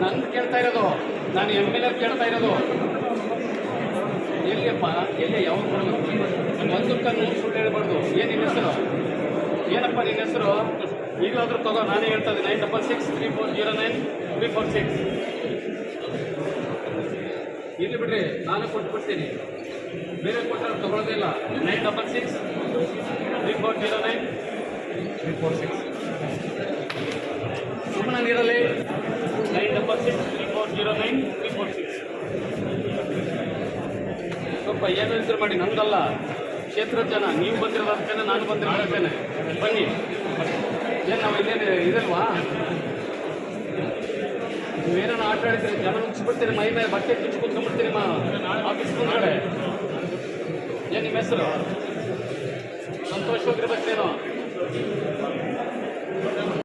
ನಾನು ಕೇಳ್ತಾ ಇರೋದು, ನಾನು ಎಂ ಎಲ್ ಎ ಕೇಳ್ತಾ ಇರೋದು. ಎಲ್ಲಿಯಪ್ಪ, ಎಲ್ಲಿ ಯಾವ ಒಂದು ಕಣ್ಣು ಸುಳ್ಳು ಹೇಳ್ಬಾರ್ದು. ಏನು ನಿನ್ನ ಹೆಸರು? ಏನಪ್ಪ ನಿನ್ನ ಹೆಸರು? ಈಗಲಾದ್ರೂ ತಗೋ, ನಾನೇ ಹೇಳ್ತಾ ಇದ್ದೀನಿ. Nine double six, three four zero nine, three four six. ಇರ್ಲಿ ಬಿಡ್ರಿ, ನಾನು ಕೊಟ್ಟು ಬಿಡ್ತೀನಿ ಬೇರೆ ಕೊಟ್ಟರೆ ತಗೊಳ್ಳೋದಿಲ್ಲ. Nine double six three four zero nine three four six ಸುಮ್ಮನ ನೀರಲ್ಲಿ. Nine double six three four zero nine three four six ಸ್ವಲ್ಪ ಏನು ಹೆಸರು ಮಾಡಿ ನಂದಲ್ಲ ಕ್ಷೇತ್ರದ ಜನ, ನೀವು ಬಂದಿರೋದು ಅಷ್ಟೇನೆ, ನಾನು ಬಂದಿರೋದು ಅಷ್ಟೇನೆ. ಬನ್ನಿ. ಏನು ನಾವು ಇಲ್ಲೇನು ಇದಲ್ವಾ ನೀವೇನೋ ಆಟ ಆಡಿದ್ರೆ ಜನ ಮುಗಿಸ್ಬಿಡ್ತೀರಿ ಮೈ ಮೇಲೆ ಬಟ್ಟೆ ಕಿಚ್ಚು ಕುತ್ಕೊಂಡ್ಬಿಡ್ತೀರಿ ಮಾ. ನಿಮ್ಮ ಹೆಸರು? ಸಂತೋಷವಾಗಿರ್ಬೇಕೇನೋ